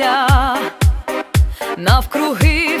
земля навкруги.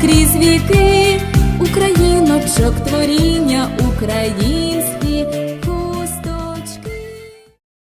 крізь віки, Україночок творіння, Україна.